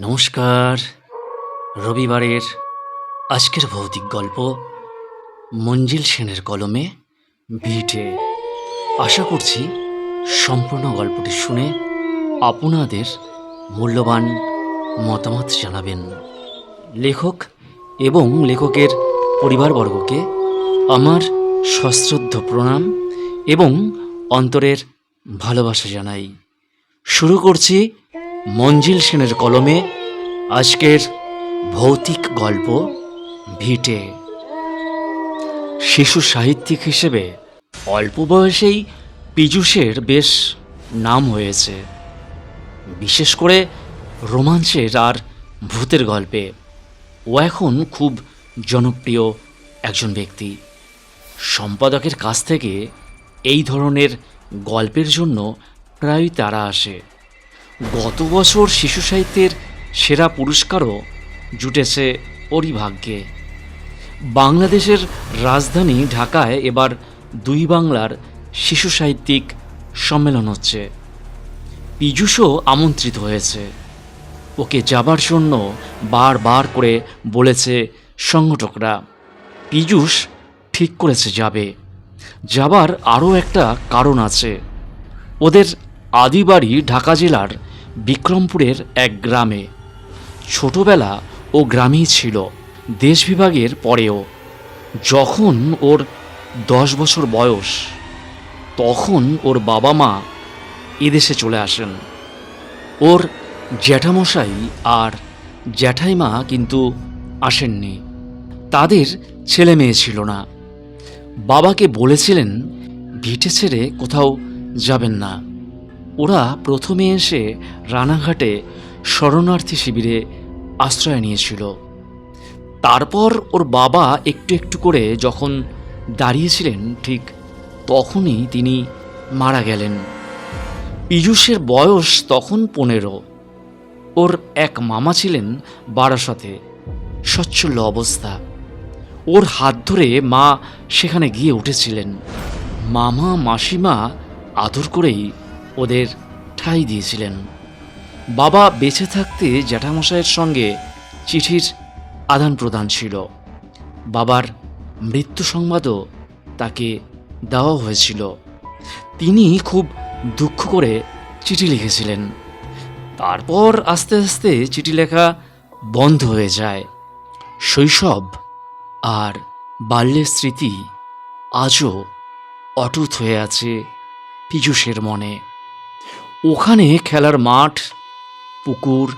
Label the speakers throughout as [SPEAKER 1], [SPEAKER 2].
[SPEAKER 1] নমস্কার। রবিবারের আজকের ভৌতিক গল্প মঞ্জিল সেনের কলমে ভিটে আশা করছি সম্পূর্ণ গল্পটি শুনে আপনাদের মূল্যবান মতামত জানাবেন। লেখক এবং লেখকের পরিবারবর্গকে আমার সশ্রদ্ধ প্রণাম এবং অন্তরের ভালোবাসা জানাই। শুরু করছি মঞ্জিল সেনের কলমে আজকের ভৌতিক গল্প ভিটে। শিশু সাহিত্যিক হিসেবে অল্প বয়সেই পীযূষের বেশ নাম হয়েছে, বিশেষ করে রোমাঞ্চের আর ভূতের গল্পে। ও এখন খুব জনপ্রিয় একজন ব্যক্তি। সম্পাদকের কাছ থেকে এই ধরনের গল্পের জন্য প্রায়ই তারা আসে। গত বছর শিশু সাহিত্যের সেরা পুরস্কারও জুটেছে ওরই ভাগ্যে বাংলাদেশের রাজধানী ঢাকায় এবার দুই বাংলার শিশু সাহিত্যিক সম্মেলন হচ্ছে। পীযূষও আমন্ত্রিত হয়েছে। ওকে যাবার জন্য বারবার করে বলেছে সংগঠকরা। পীযূষ ঠিক করেছে যাবে। যাবার আরও একটা কারণ আছে। ওদের আদিবাড়ি ঢাকা জেলার বিক্রমপুরের এক গ্রামে। ছোটবেলা ও গ্রামেই ছিল, দেশ বিভাগের পরেও। যখন ওর দশ বছর বয়স, তখন ওর বাবা মা এদেশে চলে আসেন। ওর জ্যাঠামশাই আর জ্যাঠাইমা কিন্তু আসেননি। তাদের ছেলে মেয়ে ছিল না। বাবাকে বলেছিলেন, ভিটে ছেড়ে কোথাও যাবেন না। ওরা প্রথমে এসে রানাঘাটে শরণার্থী শিবিরে আশ্রয় নিয়েছিল। তারপর ওর বাবা একটু একটু করে যখন দাঁড়িয়েছিলেন, ঠিক তখনই তিনি মারা গেলেন। পীযূষের বয়স তখন পনেরো। ওর এক মামা ছিলেন বারাসতে সচ্ছল্য অবস্থা। ওর হাত ধরে মা সেখানে গিয়ে উঠেছিলেন। মামা, মাসিমা আদর করেই ওদের ঠাঁই দিয়েছিলেন। বাবা বেঁচে থাকতে জ্যাঠামশাইয়ের সঙ্গে চিঠির আদান প্রদান ছিল। বাবার মৃত্যু সংবাদও তাকে দেওয়া হয়েছিল। তিনি খুব দুঃখ করে চিঠি লিখেছিলেন। তারপর আস্তে আস্তে চিঠি লেখা বন্ধ হয়ে যায়। শৈশব আর বাল্যের স্মৃতি আজও অটুট হয়ে আছে পীযূষের মনে। ওখানে খেলার মাঠ, পুকুর,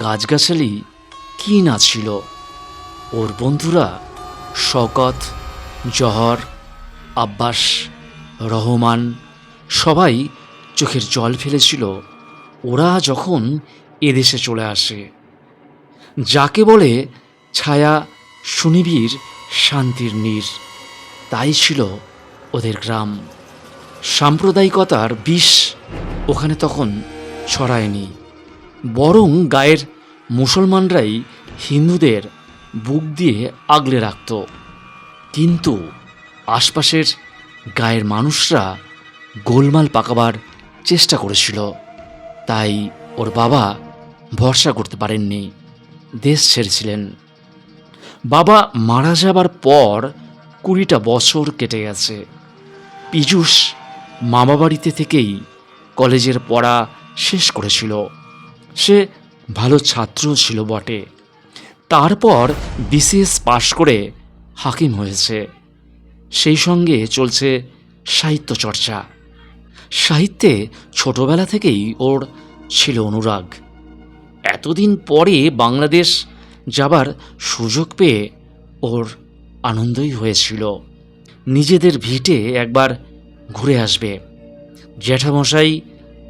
[SPEAKER 1] গাছগাছালি কি না ছিল? ওর বন্ধুরা শকত জহর, আব্বাস, রহমান সবাই চোখের জল ফেলেছিল। ওরা যখন এদেশে চলে আসে, যাকে বলে ছায়া সুনিবির শান্তির নীর, তাই ছিল ওদের গ্রাম। সাম্প্রদায়িকতার বিষ ওখানে তখন ছড়ায়নি। বরং গায়ের মুসলমানরাই হিন্দুদের বুক দিয়ে আগলে রাখত। কিন্তু আশপাশের গায়ের মানুষরা গোলমাল পাকাবার চেষ্টা করেছিল। তাই ওর বাবা ভরসা করতে পারেননি। দেশ ছেড়েছিলেন। বাবা মারা যাবার পর কুড়িটা বছর কেটে গেছে। পীযূষ মামা বাড়িতে থেকেই কলেজের পড়া শেষ করেছিল। সে ভালো ছাত্র ছিল বটে। তারপর বিসিএস পাশ করে হাকিম হয়েছে। সেই সঙ্গে চলছে সাহিত্য চর্চা। সাহিত্যে ছোটবেলা থেকেই ওর ছিল অনুরাগ। এতদিন পরে বাংলাদেশ যাবার সুযোগ পেয়ে ওর আনন্দই হয়েছিল। নিজেদের ভিটে একবার ঘুরে আসবে। জ্যাঠামশাই,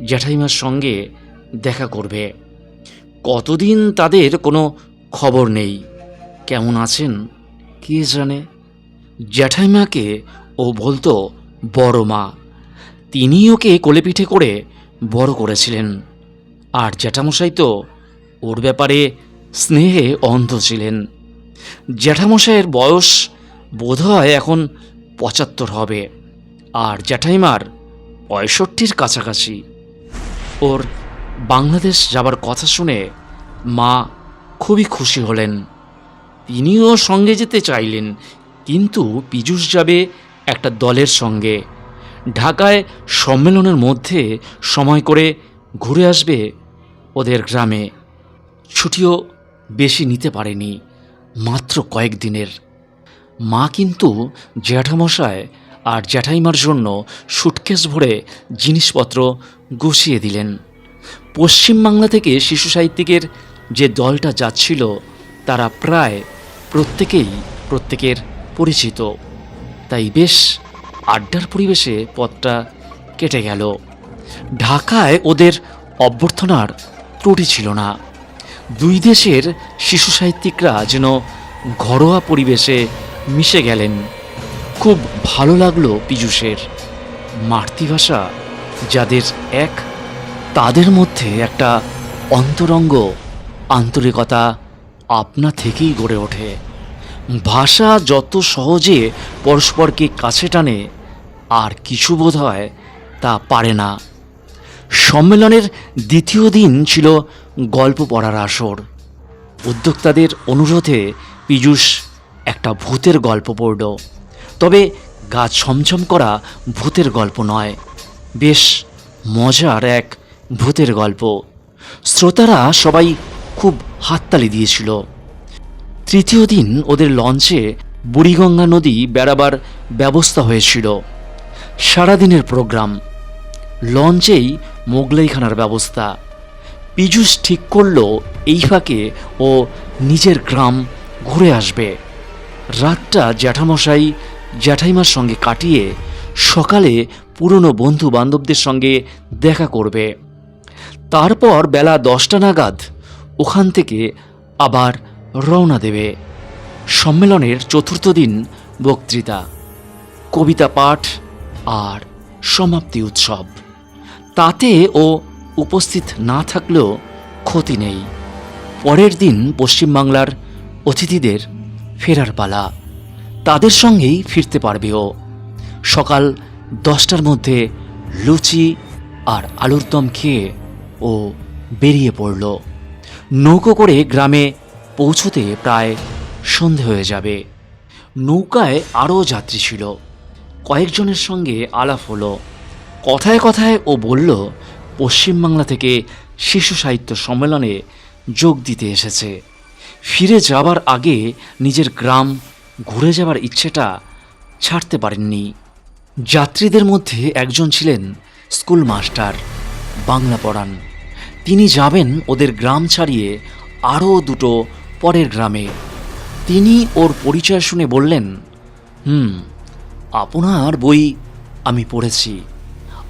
[SPEAKER 1] জ্যাঠাইমার সঙ্গে দেখা করবে। কতদিন তাদের কোনো খবর নেই। কেমন আছেন? কে জানে? জ্যাঠাইমাকে ও বলতো, বড় মা। তিনি ওকে কোলেপিঠে করে বড় করেছিলেন। আর জ্যাঠামশাই তো ওর ব্যাপারে স্নেহে অন্ধ ছিলেন। জ্যাঠামশাইয়ের বয়স বোধহয় এখন পঁচাত্তর হবে। আর জ্যাঠাইমার পঁয়ষট্টির কাছাকাছি। ওর বাংলাদেশ যাবার কথা শুনে মা খুবই খুশি হলেন। তিনিও সঙ্গে যেতে চাইলেন, কিন্তু পীযূষ যাবে একটা দলের সঙ্গে। ঢাকায় সম্মেলনের মধ্যে সময় করে ঘুরে আসবে ওদের গ্রামে। ছুটিও বেশি নিতে পারেনি, মাত্র কয়েকদিনের। মা কিন্তু জ্যাঠামশায় আর জ্যাঠাইমার জন্য সুটকেস ভরে জিনিসপত্র গুছিয়ে দিলেন। পশ্চিমবাংলা থেকে শিশু সাহিত্যিকের যে দলটা যাচ্ছিল, তারা প্রায় প্রত্যেকেই প্রত্যেকের পরিচিত। তাই বেশ আড্ডার পরিবেশে পথটা কেটে গেল। ঢাকায় ওদের অভ্যর্থনার ত্রুটি ছিল না। দুই দেশের শিশু সাহিত্যিকরা যেন ঘরোয়া পরিবেশে মিশে গেলেন। খুব ভালো লাগল পীযূষের মাতৃভাষা যাদের এক, তাদের মধ্যে একটা অন্তরঙ্গ আন্তরিকতা আপনা থেকেই গড়ে ওঠে। ভাষা যত সহজে পরস্পরকে কাছে টানে, আর কিছু বোধ হয় তা পারে না। সম্মেলনের দ্বিতীয় দিন ছিল গল্প পড়ার আসর। উদ্যোক্তাদের অনুরোধে পীযূষ একটা ভূতের গল্প পড়ল। তবে গা ছমছম করা ভূতের গল্প নয়। বেশ মজার এক ভূতের গল্প। শ্রোতারা সবাই খুব হাততালি দিয়েছিল। তৃতীয় দিন ওদের লঞ্চে বুড়িগঙ্গা নদী বেড়াবার ব্যবস্থা হয়েছিল। সারাদিনের প্রোগ্রাম। লঞ্চেই মোগলাইখানার ব্যবস্থা। পীযূষ ঠিক করল এই ফাঁকে ও নিজের গ্রাম ঘুরে আসবে। রাতটা জ্যাঠামশাই জ্যাঠাইমার সঙ্গে কাটিয়ে সকালে পুরনো বন্ধু বান্ধবদের সঙ্গে দেখা করবে। তারপর বেলা দশটা নাগাদ ওখান থেকে আবার রওনা দেবে। সম্মেলনের চতুর্থ দিন বক্তৃতা, কবিতা পাঠ আর সমাপ্তি উৎসব। তাতে ও উপস্থিত না থাকলেও ক্ষতি নেই। পরের দিন পশ্চিমবাংলার অতিথিদের ফেরার পালা। তাদের সঙ্গেই ফিরতে পারবে ও। সকাল দশটার মধ্যে লুচি আর আলুর দম খেয়ে ও বেরিয়ে পড়ল। নৌকো করে গ্রামে পৌঁছতে প্রায় সন্ধে হয়ে যাবে। নৌকায় আরও যাত্রী ছিল। কয়েকজনের সঙ্গে আলাপ হলো। কথায় কথায় ও বলল পশ্চিমবাংলা থেকে শিশু সাহিত্য সম্মেলনে যোগ দিতে এসেছে। ফিরে যাবার আগে নিজের গ্রাম ঘুরে যাবার ইচ্ছেটা ছাড়তে পারেননি। যাত্রীদের মধ্যে একজন ছিলেন স্কুল মাস্টার, বাংলা পড়ান। তিনি যাবেন ওদের গ্রাম ছাড়িয়ে আরও দুটো পরের গ্রামে। তিনি ওর পরিচয় শুনে বললেন, হুম, আপনার বই আমি পড়েছি,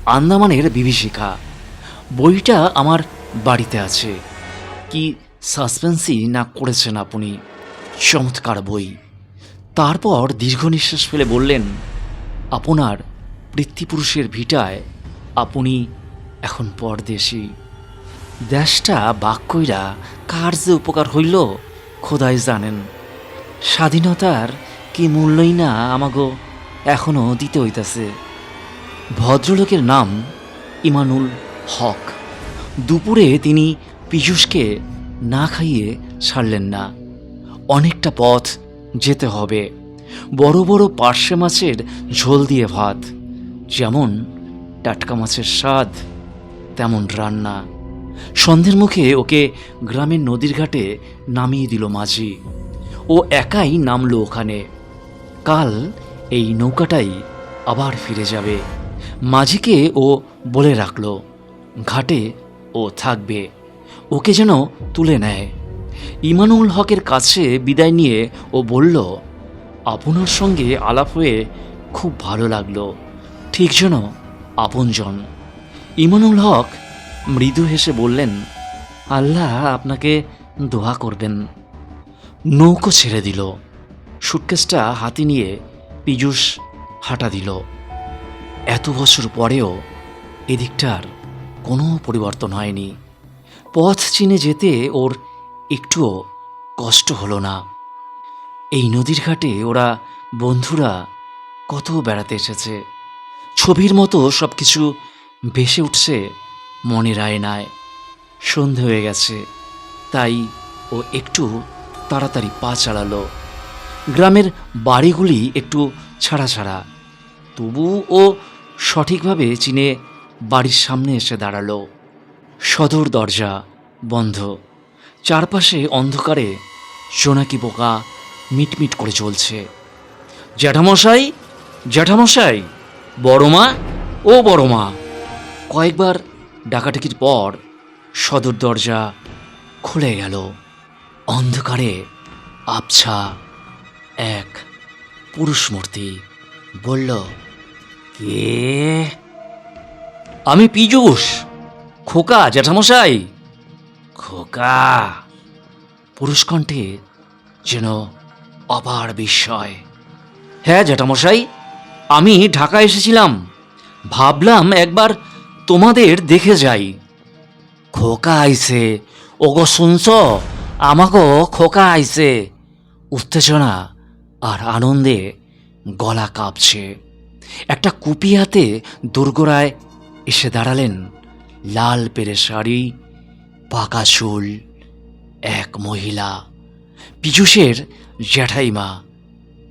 [SPEAKER 1] আন্দামানের বিভীষিকা। বইটা আমার বাড়িতে আছে। কি সাসপেন্সই না করেছেন আপনি? চমৎকার বই। তারপর দীর্ঘ নিঃশ্বাস ফেলে বললেন, আপনার পৃথ্বীপুরুষের ভিটায় আপনি এখন পরদেশী। দেশটা বাক্যইরা কার যে উপকার হইল খোদাই জানেন। স্বাধীনতার কি মূল্যই না আমাগো এখনও দিতে হইতাছে। ভদ্রলোকের নাম ইমানুল হক। দুপুরে তিনি পীযূষকে না খাইয়ে ছাড়লেন না। অনেকটা পথ যেতে হবে। বড় বড় পার্শে মাছের ঝোল দিয়ে ভাত। যেমন টাটকা মাছের স্বাদ, তেমন রান্না। সন্ধ্যের মুখে ওকে গ্রামের নদীর ঘাটে নামিয়ে দিল মাঝি। ও একাই নামলো ওখানে। কাল এই নৌকাটাই আবার ফিরে যাবে। মাঝিকে ও বলে রাখল, ঘাটে ও থাকবে। ওকে যেন তুলে নেয়। ইমানুল হকের কাছে বিদায় নিয়ে ও বলল, আপনার সঙ্গে আলাপ হয়ে খুব ভালো লাগল। ঠিক যেন আপনজন। ইমানুল হক মৃদু হেসে বললেন, আল্লাহ আপনাকে দোয়া করবেন। নৌকো ছেড়ে দিল। সুটকেসটা হাতে নিয়ে পীযূষ হাঁটা দিল। এত বছর পরেও এদিকটার কোনো পরিবর্তন হয়নি। পথ চিনে যেতে ওর একটুও কষ্ট হলো না। এই নদীর ঘাটে ওরা বন্ধুরা কত বেড়াতে এসেছে। ছবির মতো সব কিছু ভেসে উঠছে মনের আয়নায়। সন্ধে হয়ে গেছে, তাই ও একটু তাড়াতাড়ি পা চালালো। গ্রামের বাড়িগুলি একটু ছাড়া ছাড়া, তবু ও সঠিকভাবে চিনে বাড়ির সামনে এসে দাঁড়াল। সদর দরজা বন্ধ। চারপাশে অন্ধকারে সোনাকি পোকা মিটমিট করে চলছে। জ্যাঠামশাই জ্যাঠামশাই, বড় মা, ও বড় মা। কয়েকবার ডাকাডাকির পর সদর দরজা খুলে গেল। অন্ধকারে আবছা এক পুরুষ মূর্তি বলল, কে? আমি পীযূষ, খোকা, জ্যাঠামশাই। খোকা। পুরুষ কণ্ঠে যেন অপার বিস্ময়। হ্যাঁ জ্যাঠামশাই, আমি ঢাকা এসেছিলাম। ভাবলাম একবার তোমাদের দেখে যাই। খোকা আইছে। ওগো, শুনছ? আমাকেও খোকা আইছে। উত্তেজনা আর আনন্দে গলা কাঁপছে। একটা কুপি হাতে দুর্গরায় এসে দাঁড়ালেন। লাল পেরে শাড়ি পাকা চুল, এক মহিলা, পীযূষের জ্যাঠাইমা।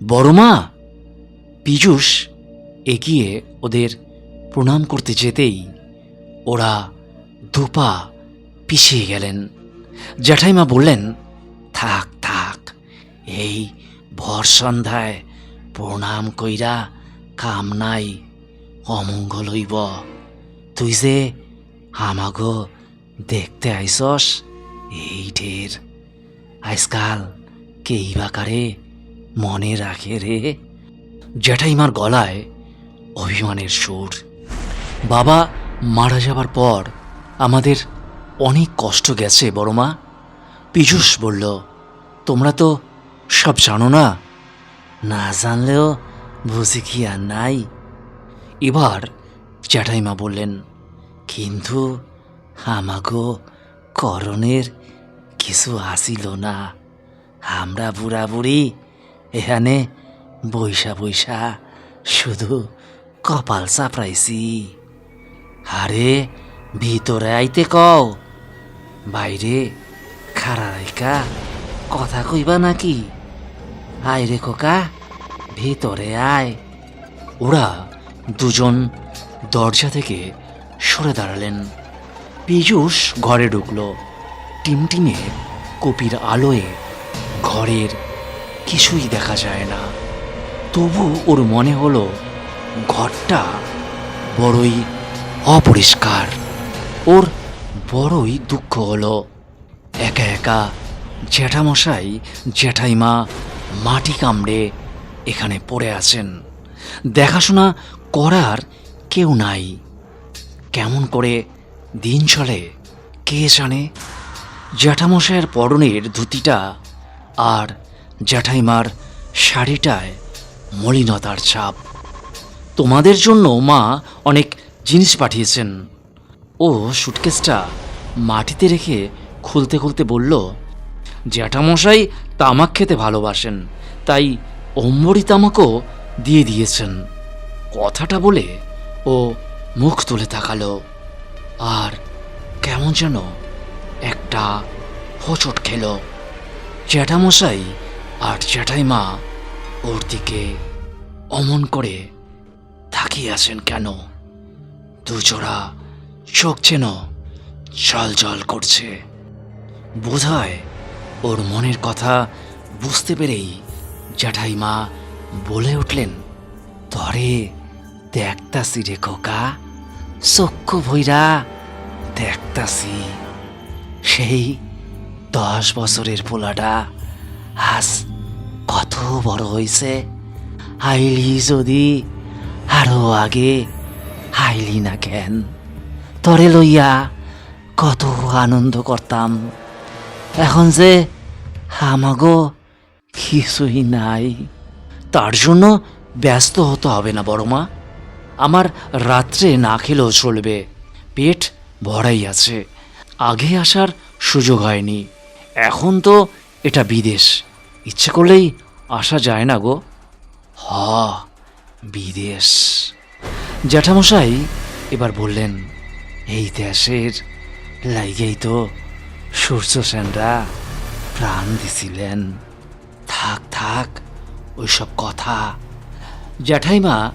[SPEAKER 1] বড়মা পীযূষ এগিয়ে ওদের প্রণাম করতে যেতেই ওরা দুপা পিছিয়ে গেলেন। জ্যাঠাইমা বললেন, থাক থাক, এই ভর সন্ধ্যায় প্রণাম কইরা কাম নাই, অমঙ্গল হইব। তুই যে আমাগো দেখতে আইসস? এই ঢের। আজকাল কেই বাকারে? মনে রাখে রে। জ্যাঠাইমার গলায় অভিমানের সুর। বাবা মারা যাবার পর আমাদের অনেক কষ্ট গেছে বড়মা পীযূষ বলল, তোমরা তো সব জানো না? না জানলেও বুঝি কি আর নাই? এবার জ্যাঠাইমা বললেন, কিন্তু আমাগো করণের কিছু আসিল না। আমরা বুড়া বুড়ি এখানে বৈশা বৈশা শুধু কপাল চাপড়াইছি। আরে, ভিতরে আইতে কও। বাইরে রাইকা কথা কইবা নাকি? আয় রে খোকা, ভিতরে আয়। ওরা দুজন দরজা থেকে সরে দাঁড়ালেন। পীযূষ ঘরে ঢুকলো। টিমটিমে কপির আলোয় ঘরের কিছুই দেখা যায় না। তবু ওর মনে হলো, ঘরটা বড়ই অপরিষ্কার। ওর বড়ই দুঃখ হলো। একা একা জ্যাঠামশাই, জ্যাঠাইমা মাটি কামড়ে এখানে পড়ে আছেন। দেখাশোনা করার কেউ নাই। কেমন করে দিন চলে, কে জানে? জ্যাঠামশাইয়ের পরনের ধুতিটা আর জ্যাঠাইমার শাড়িটায় মলিনতার ছাপ। তোমাদের জন্য মা অনেক জিনিস পাঠিয়েছেন। ও সুটকেসটা মাটিতে রেখে খুলতে খুলতে বলল, জ্যাঠামশাই তামাক খেতে ভালোবাসেন, তাই অম্বরী তামাকও দিয়ে দিয়েছেন। কথাটা বলে ও মুখ তুলে তাকালো। আর কেমন যেন একটা হোঁচট খেল। জ্যাঠামশাই আর জ্যাঠাইমা ওর দিকে অমন করে তাকিয়ে আছেন কেন? দুজোড়া চোখ যেন জল জল করছে। বোধহয় ওর মনের কথা বুঝতে পেরেই জ্যাঠাইমা বলে উঠলেন, তরে দেখতাসি রে খোকা চক্ষু ভৈরা দেখতাসি সেই দশ বছরের পোলাটা আজ কত বড় হয়েছে আইলি যদি আরও আগে আইলি না কেন, তরে লইয়া কত আনন্দ করতাম। এখন যে আমাগো কিছুই নাই, তার জন্য ব্যস্ত হতে হবে না বড় মা আমার রাত্রে না খেলেও চলবে, পেট ভরাই আছে। আগে আসার সুযোগ হয়নি। এখন তো এটা বিদেশ। ইচ্ছে করলেই আসা যায় না গো। হ, বিদেশ। জ্যাঠামশাই এবার বললেন, এই দেশের লাইগেই তো সূর্য সেনরা প্রাণ দিছিলেন। থাক থাক, ওইসব কথা। জ্যাঠাইমা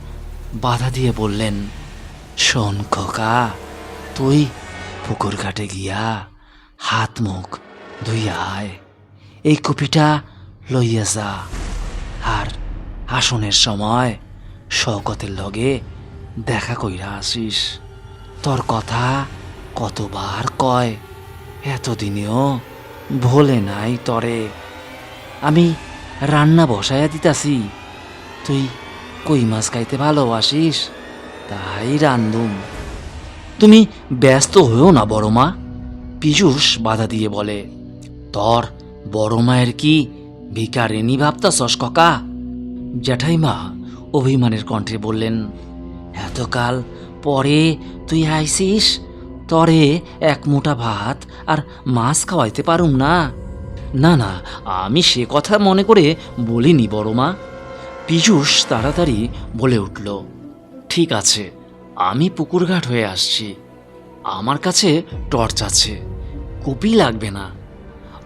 [SPEAKER 1] বাধা দিয়ে বললেন, শোন খোকা তুই পুকুর ঘাটে গিয়া হাত মুখ ধুই আয়। এই কপিটা লইয়া যা। আর আসনের সময় শওকতের লগে দেখা কইরা আসিস। তোর কথা কতবার কয়, এতদিনেও ভোলে নাই তরে। আমি রান্না বসাইয়া দিতাছি। তুই কই মাছ খাইতে ভালোবাসিস? তাই রান্ধুম তুমি ব্যস্ত হয়েও না, বড় মা। পীযূষ বাধা দিয়ে বলে, তর বড় মায়ের কি ভিকারিনী ভাবতাছস ককা? জ্যাঠাইমা অভিমানের কণ্ঠে বললেন, এতকাল পরে তুই আইসিস, তরে এক মোটা ভাত আর মাছ খাওয়াইতে পারুম না? না না, আমি সে কথা মনে করে বলিনি, বড় মা। পীযূষ তাড়াতাড়ি বলে উঠল, ঠিক আছে আমি পুকুরঘাট হয়ে আসছি। আমার কাছে টর্চ আছে। কপি লাগবে না।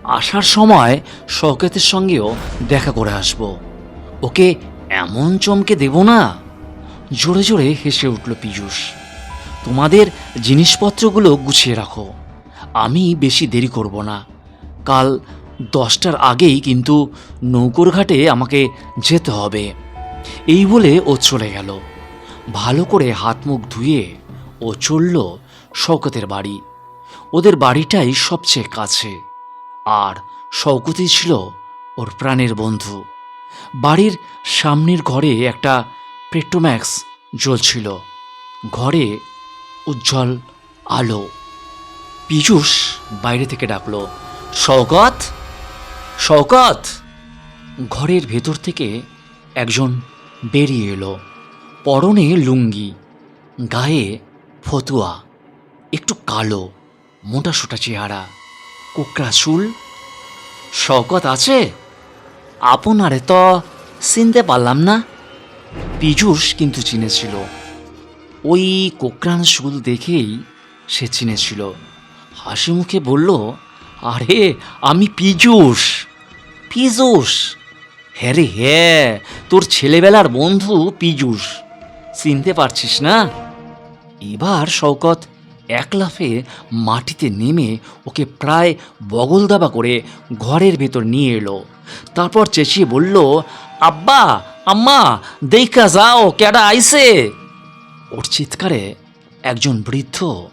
[SPEAKER 1] আসার সময় শওকেতের সঙ্গেও দেখা করে আসব। ওকে এমন চমকে দেব না। জোরে জোরে হেসে উঠল পীযূষ। তোমাদের জিনিসপত্রগুলো গুছিয়ে রাখো। আমি বেশি দেরি করব না। কাল দশটার আগেই কিন্তু নৌকোর ঘাটে আমাকে যেতে হবে। এই বলে ও চলে গেল। ভালো করে হাত মুখ ধুয়ে ও চলল শওকতের বাড়ি। ওদের বাড়িটাই সবচেয়ে কাছে। আর শওকতই ছিল ওর প্রাণের বন্ধু। বাড়ির সামনের ঘরে একটা পেট্রোম্যাক্স জ্বলছিল। ঘরে উজ্জ্বল আলো। পীযূষ বাইরে থেকে ডাকলো, শওকত! শওকত! ঘরের ভেতর থেকে একজন বেরিয়ে এলো। পরনে লুঙ্গি, গায়ে ফতুয়া, একটু কালো মোটা সোটা চেহারা, কোকড়া চুল। শওকত আছে? আপনারে তো চিনতে পারলাম না। পীযূষ কিন্তু চিনেছিল। ওই কোকরান চুল দেখেই সে চিনেছিল। হাসি মুখে বলল, আরে, আমি পীযূষ। পীযূষ? হ্যাঁ রে হ্যাঁ তোর ছেলেবেলার বন্ধু পীযূষ। চিনতে পারছিস না? এবার শওকত এক লাফে মাটিতে নেমে ওকে প্রায় বগল দাবা করে ঘরের ভেতর নিয়ে এলো। তারপর চেঁচিয়ে বলল, আব্বা, আম্মা, দেখা যাও, কেডা আইসে ওর চিৎকারে একজন বৃদ্ধ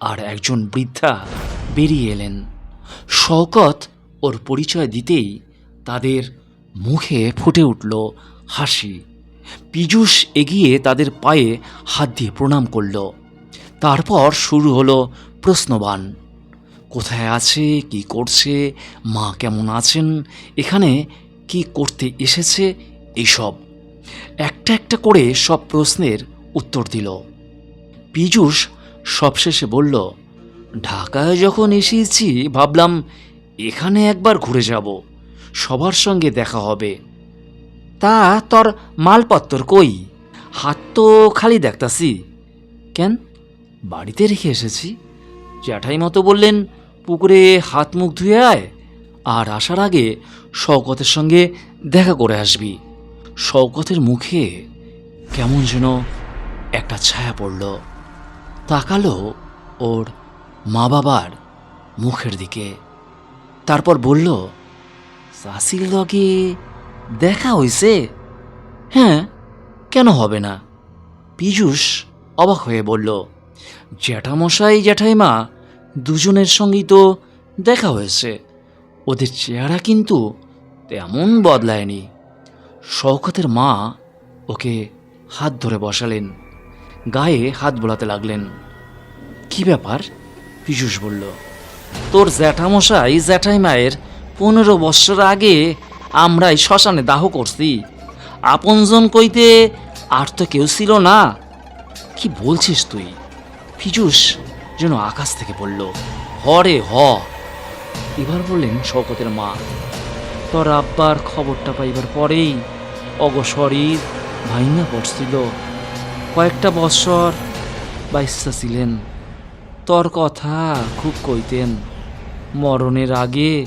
[SPEAKER 1] আর একজন বৃদ্ধা বেরিয়ে এলেন। শওকত ওর পরিচয় দিতেই তাদের মুখে ফুটে উঠল হাসি। পীযূষ এগিয়ে তাদের পায়ে হাত দিয়ে প্রণাম করল। তারপর শুরু হলো প্রশ্নবান কোথায় আছে? কি করছে? মা কেমন আছেন? এখানে কি করতে এসেছে? এইসব। একটা একটা করে সব প্রশ্নের উত্তর দিল। পীযূষ সবশেষে বলল, ঢাকায় যখন এসেছি, ভাবলাম এখানে একবার ঘুরে যাব। সবার সঙ্গে দেখা হবে। তা তোর মালপত্তর কই? হাত তো খালি দেখতাছি। কেন? বাড়িতে রেখে এসেছি। জ্যাঠাই মতো বললেন, পুকুরে হাত মুখ ধুয়ে আয়, আর আসার আগে শওকতের সঙ্গে দেখা করে আসবি। শওকতের মুখে কেমন যেন একটা ছায়া পড়ল। তাকালো ওর মা বাবার মুখের দিকে। তারপর বলল সাসির লগে দেখা হইছে? হ্যাঁ কেন হবে না? পীযূষ অবাক হয়ে বলল, জ্যাঠামশাই, জ্যাঠাইমা, দুজনের সঙ্গেই তো দেখা হয়েছে। ওদের চেহারা কিন্তু তেমন বদলায়নি। শওকতের মা ওকে হাত ধরে বসালেন, গায়ে হাত বোলাতে লাগলেন। কি ব্যাপার? পীযূষ বলল, তোর জ্যাঠামশাই জ্যাঠাই মায়ের পনেরো বৎসর আগে আমরাই শ্মশানে দাহ করছি। আপনজন কইতে আর তো কেউ ছিল না। কি বলছিস তুই? পীযূষ যেন আকাশ থেকে বলল হরে হ। এবার বললেন শওকতের মা, তোর আব্বার খবরটা পাইবার পরেই অগ শরীর ভাইঙ্গা পড়ছিল। কয়েকটা বৎসর বাইসা ছিলেন। তোর কথা খুব কইতেন। মরণের আগে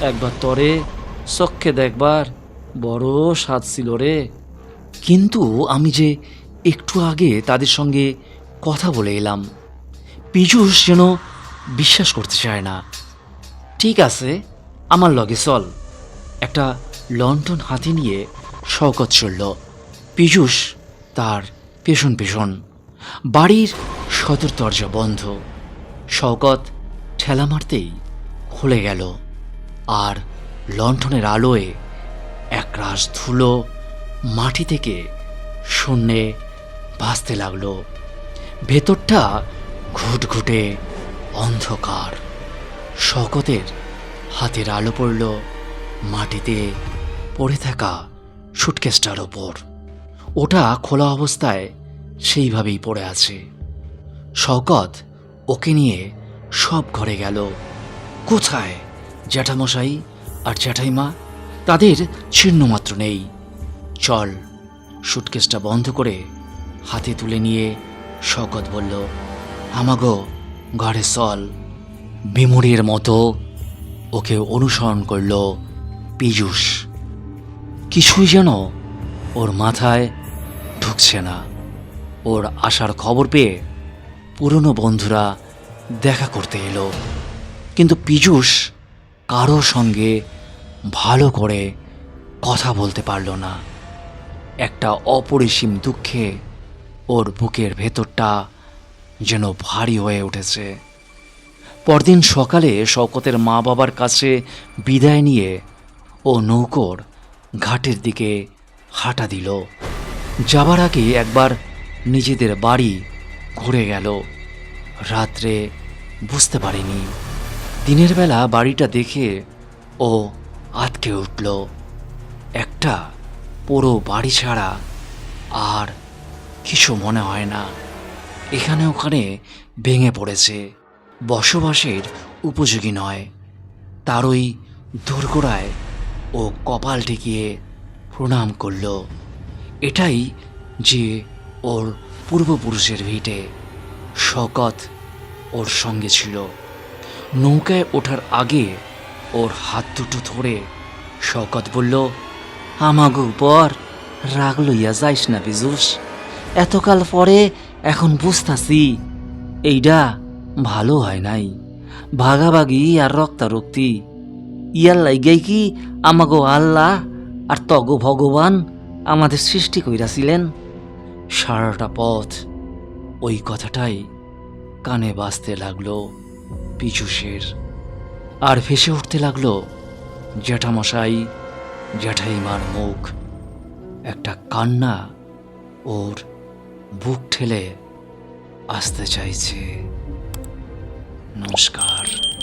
[SPEAKER 1] একবার তরে চক্ষে দেখবার বড় স্বাদ ছিল রে। কিন্তু আমি যে একটু আগে তাদের সঙ্গে কথা বলে এলাম, পীযূষ যেন বিশ্বাস করতে চায় না। ঠিক আছে, আমার লগে চল। একটা লন্ঠন হাতে নিয়ে শওকত চলল। পীযূষ তার পেছন পেছন, বাড়ির সদর দরজা বন্ধ। শওকত ঠেলা মারতেই খুলে গেল, আর লণ্ঠনের আলোয় একরাশ ধুলো মাটি থেকে শূন্যে ভাসতে লাগল। ভেতরটা ঘুটঘুটে অন্ধকার। শকতের হাতের আলো পড়ল মাটিতে পড়ে থাকা সুটকেসটার ওপর। ওটা খোলা অবস্থায় সেইভাবেই পড়ে আছে। শওকত ওকে নিয়ে সব ঘরে গেল। কোথায় জ্যাঠামশাই? আর জ্যাঠাইমা, তাদের চিহ্নমাত্র নেই। চল, সুটকেসটা বন্ধ করে হাতে তুলে নিয়ে শকত বলল, আমাগো ঘরে চল। বিমুড়ির মতো ওকে অনুসরণ করল পীযূষ। কিছুই যেন ওর মাথায় ঢুকছে না। ওর আসার খবর পেয়ে পুরনো বন্ধুরা দেখা করতে এলো। কিন্তু পীযূষ কারও সঙ্গে ভালো করে কথা বলতে পারল না। একটা অপরিসীম দুঃখে ওর বুকের ভেতরটা যেন ভারী হয়ে উঠেছে। পরদিন সকালে শওকতের মা বাবার কাছে বিদায় নিয়ে ও নৌকোর ঘাটের দিকে হাঁটা দিল। যাবার আগে একবার নিজেদের বাড়ি ঘুরে গেল। রাত্রে বুঝতে পারেনি। দিনের বেলা বাড়িটা দেখে ও আটকে উঠল। একটা পুরো বাড়ি ছাড়া আর কিছু মনে হয় না। এখানে ওখানে ভেঙে পড়েছে। বসবাসের উপযোগী নয়। তার ওই দোরগোড়ায় ও কপাল ঠেকিয়ে প্রণাম করল। এটাই যে ওর পূর্বপুরুষের ভিটে শকত ওর সঙ্গে ছিল। নৌকায় ওঠার আগে ওর হাত দুটো ধরে শকত বলল, আমাগো উপর রাগ লইয়া যাইস না বিজুস। এতকাল পরে এখন বুঝতাছি এইটা ভালো হয় নাই। ভাগাভাগি আর রক্তারক্তি। ইয়ার লাইগাই কি আমাগো আল্লাহ আর তগ ভগবান আমাদের সৃষ্টি কইরাছিলেন? সারাটা পথ ওই কথাটাই কানে বাজতে লাগল পিছুসের আর ভেসে উঠতে লাগল জ্যাঠামশাই, জ্যাঠাইমার মুখ, একটা কান্না ওর বুক ঠেলে আসতে চাইছে। নমস্কার।